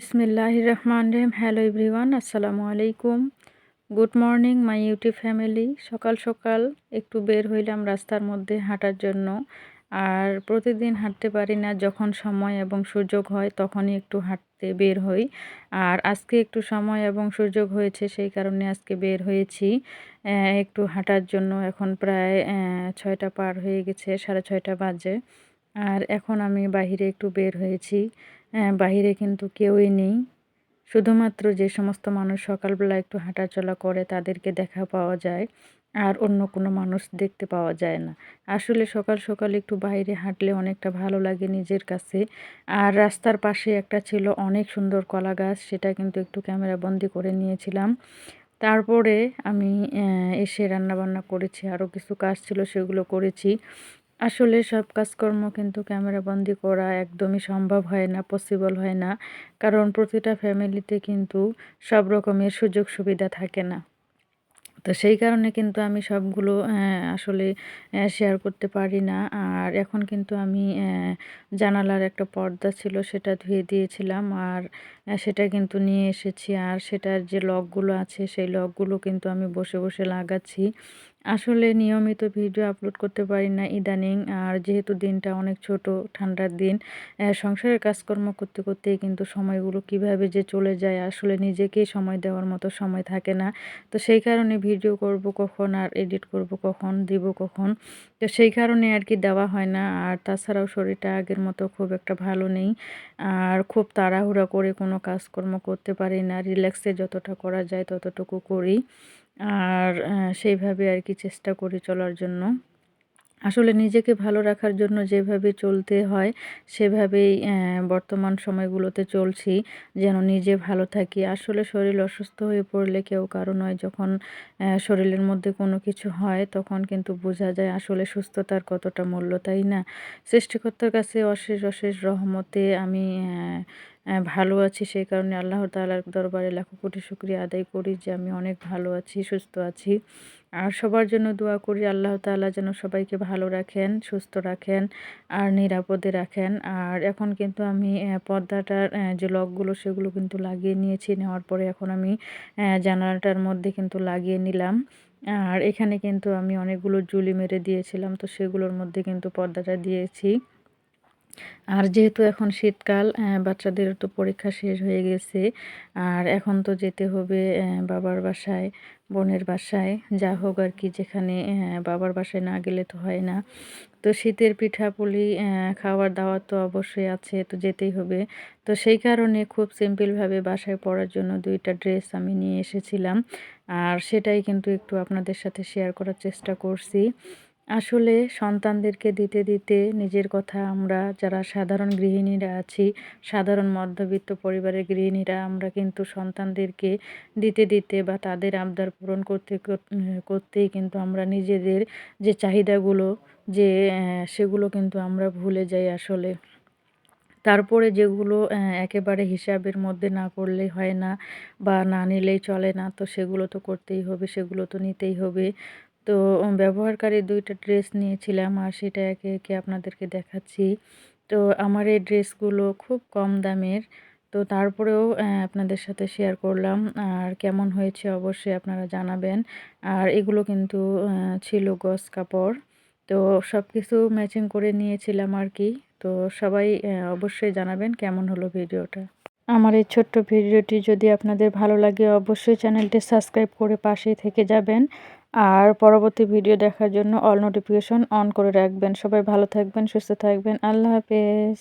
বিসমিল্লাহ রহমান রহিম hello everyone, আসসালামু আলাইকুম। Good morning my YouTube family. সকাল সকাল একটু বের হইলাম রাস্তার মধ্যে হাঁটার জন্য। আর প্রতিদিন হাঁটতে পারি না, যখন সময় এবং সুযোগ হয় তখনই একটু হাঁটতে বের হই। আর আজকে একটু সময় এবং সুযোগ হয়েছে, সেই কারণে আজকে বের হয়েছি। একটু হাঁটার জন্য এখন প্রায় ছয়টা পার হয়ে গেছে, সাড়ে ছয়টা বাজে। আর এখন আমি বাহিরে একটু বের হয়েছি। বাহিরে কিন্তু কেউই নেই। শুধুমাত্র যে সমস্ত মানুষ সকালবেলা একটু হাঁটাচলা করে তাদেরকে দেখা পাওয়া যায় আর অন্য কোনো মানুষ দেখতে পাওয়া যায় না। আসলে সকাল সকাল একটু বাইরে হাঁটলে অনেকটা ভালো লাগে নিজের কাছে। আর রাস্তার পাশে একটা ছিল অনেক সুন্দর কলা গাছ সেটা কিন্তু একটু ক্যামেরা বন্দি করে নিয়েছিলাম। তারপরে আমি এসে রান্নাবান্না করেছি আরও কিছু কাজ ছিল সেগুলো করেছি। আসলে সব কাজকর্ম কিন্তু ক্যামেরাবন্দি করা একদমই সম্ভব হয় না পসিবল হয় না। কারণ প্রতিটা ফ্যামিলিতে কিন্তু সব রকমের সুযোগ সুবিধা থাকে না। তো সেই কারণে কিন্তু আমি সবগুলো আসলে শেয়ার করতে পারি না। আর এখন কিন্তু আমি জানালার একটা পর্দা ছিল সেটা ধুয়ে দিয়েছিলাম। আর সেটা কিন্তু নিয়ে এসেছি। আর সেটার যে লকগুলো আছে, সেই লকগুলো কিন্তু আমি বসে বসে লাগাচ্ছি। আসলে নিয়মিত ভিডিও আপলোড করতে পারি না ইদানিং, আর যেহেতু দিনটা অনেক ছোট, ঠান্ডার দিন সংসারের কাজকর্ম করতে করতেই কিন্তু সময়গুলো কীভাবে যে চলে যায়, আসলে নিজেকেই সময় দেওয়ার মতো সময় থাকে না। তো সেই কারণে ভিডিও করব কখন, আর এডিট করব কখন, দিব কখন, তো সেই কারণে আর কি দেওয়া হয় না। আর তাছাড়াও শরীরটা আগের মতো খুব একটা ভালো নেই, আর খুব তাড়াহুড়া করে কোনো কাজকর্ম করতে পারি না। রিল্যাক্সে যতটা করা যায় ততটুকু করি। আর সেইভাবে আর কি চেষ্টা করি চলার জন্য। আসলে নিজেকে ভালো রাখার জন্য যেভাবে চলতে হয়, সেভাবেই বর্তমান সময়গুলোতে চলছি, যেন নিজে ভালো থাকি। আসলে শরীর অসুস্থ হয়ে পড়লে কেউ কারও নয়, যখন শরীরের মধ্যে কোনো কিছু হয় তখন কিন্তু বোঝা যায় আসলে সুস্থতার কতটা মূল্য, তাই না? সৃষ্টিকর্তার কাছে অশেষ অশেষ রহমতে আমি ভালো আছি। সেই কারণে আল্লাহ তালার দরবারে লাখো কোটি শুক্রিয়া আদায় করি যে আমি অনেক ভালো আছি, সুস্থ আছি। আর সবার জন্য দোয়া করি আল্লাহ তাআলা যেন সবাইকে ভালো রাখেন, সুস্থ রাখেন আর নিরাপদে রাখেন। আর এখন কিন্তু আমি পর্দাটার যে লকগুলো সেগুলো কিন্তু লাগিয়ে নিয়েছি। নেওয়ার পরে এখন আমি জানালাটার মধ্যে কিন্তু লাগিয়ে নিলাম। আর এখানে কিন্তু আমি অনেকগুলো জুলি মেরে দিয়েছিলাম। তো সেগুলোর মধ্যে কিন্তু পর্দাটা দিয়েছি। আর যেহেতু এখন শীতকাল বাচ্চাদের তো পরীক্ষা শেষ হয়ে গেছে। আর এখন তো যেতে হবে বাবার বাসায়, বোনের বাসায়। যা হোক আর কি, যেখানে বাবার বাসায় না গেলে তো হয় না। তো শীতের পিঠাপুলি খাওয়ার দাওয়াত তো অবশ্যই আছে, তো যেতেই হবে। তো সেই কারণে খুব সিম্পলভাবে বাসায় পড়ার জন্য দুইটা ড্রেস আমি নিয়ে এসেছিলাম। আর সেটাই কিন্তু একটু আপনাদের সাথে শেয়ার করার চেষ্টা করছি। আসলে সন্তানদেরকে দিতে দিতে নিজের কথা আমরা, যারা সাধারণ গৃহিণীরা আছি, সাধারণ মধ্যবিত্ত পরিবারের গৃহিণীরা, আমরা কিন্তু সন্তানদেরকে দিতে দিতে বা তাদের আবদার পূরণ করতে করতেই কিন্তু আমরা নিজেদের যে চাহিদাগুলো, যে সেগুলো কিন্তু আমরা ভুলে যাই আসলে। তারপরে যেগুলো একেবারে হিসাবের মধ্যে না করলেই হয় না বা না নিলেই চলে না, তো সেগুলো তো করতেই হবে, সেগুলো তো নিতেই হবে। তো ব্যবহারকারী দুইটা ড্রেস নিয়েছিলাম আর সেটা একে একে আপনাদেরকে দেখাচ্ছি। তো আমার এই ড্রেসগুলো খুব কম দামের। তো তারপরেও আপনাদের সাথে শেয়ার করলাম আর কেমন হয়েছে অবশ্যই আপনারা জানাবেন। আর এগুলো কিন্তু ছিল গস কাপড়। তো সব কিছু ম্যাচিং করে নিয়েছিলাম আর কি। তো সবাই অবশ্যই জানাবেন কেমন হলো ভিডিওটা। আমার এই ছোট্ট ভিডিওটি যদি আপনাদের ভালো লাগে, অবশ্যই চ্যানেলটি সাবস্ক্রাইব করে পাশেই থেকে যাবেন। আর পরবর্তী ভিডিও দেখার জন্য অল নোটিফিকেশন অন করে রাখবেন। সবাই ভালো থাকবেন, সুস্থ থাকবেন। আল্লাহ হাফেজ।